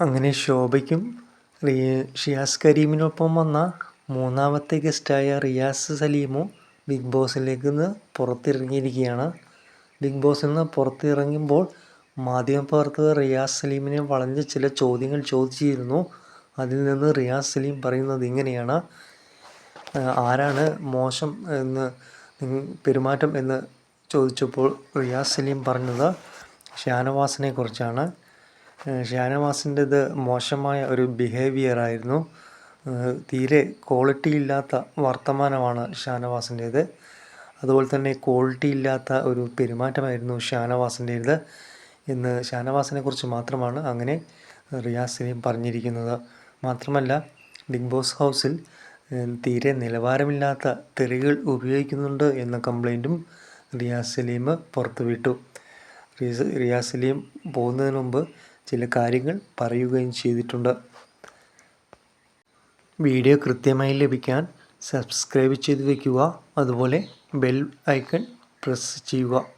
അങ്ങനെ ശോഭയ്ക്കും ഷിയാസ് കരീമിനൊപ്പം വന്ന മൂന്നാമത്തെ ഗസ്റ്റായ റിയാസ് സലീമും ബിഗ് ബോസിലേക്ക് നിന്ന് പുറത്തിറങ്ങിയിരിക്കുകയാണ്. ബിഗ് ബോസിൽ നിന്ന് പുറത്തിറങ്ങുമ്പോൾ മാധ്യമപ്രവർത്തകർ റിയാസ് സലീമിനെ വളഞ്ഞ ചില ചോദ്യങ്ങൾ ചോദിച്ചിരുന്നു. അതിൽ നിന്ന് റിയാസ് സലീം പറയുന്നത് ഇങ്ങനെയാണ്. ആരാണ് മോശം എന്ന് പെരുമാറ്റം എന്ന് ചോദിച്ചപ്പോൾ റിയാസ് സലീം പറഞ്ഞത് ഷാനവാസിനെ കുറിച്ചാണ്. ഷാനവാസിന്റെത് മോശമായ ഒരു ബിഹേവിയർ ആയിരുന്നു. തീരെ ക്വാളിറ്റി ഇല്ലാത്ത വർത്തമാനമാണ് ഷാനവാസിന്റേത് അതുപോലെ തന്നെ ക്വാളിറ്റി ഇല്ലാത്ത ഒരു പെരുമാറ്റമായിരുന്നു ഷാനവാസിന്റേത് എന്ന് ഷാനവാസിനെ കുറിച്ച് മാത്രമാണ് അങ്ങനെ റിയാസിനെയും പറഞ്ഞിരിക്കുന്നത്. മാത്രമല്ല ബിഗ് ബോസ് ഹൗസിൽ തീരെ നിലവാരമില്ലാത്ത തെറികൾ ഉപയോഗിക്കുന്നുണ്ട് എന്ന കംപ്ലൈന്റും റിയാസ് സലീം പുറത്തുവിട്ടു. റിയാസ് സലീം പോകുന്നതിന് മുമ്പ് ചില കാര്യങ്ങൾ പറയുകയും ചെയ്തിട്ടുണ്ട്. വീഡിയോ കൃത്യമായി ലഭിക്കാൻ സബ്സ്ക്രൈബ് ചെയ്ത് വയ്ക്കുക. അതുപോലെ ബെൽ ഐക്കൺ പ്രസ് ചെയ്യുക.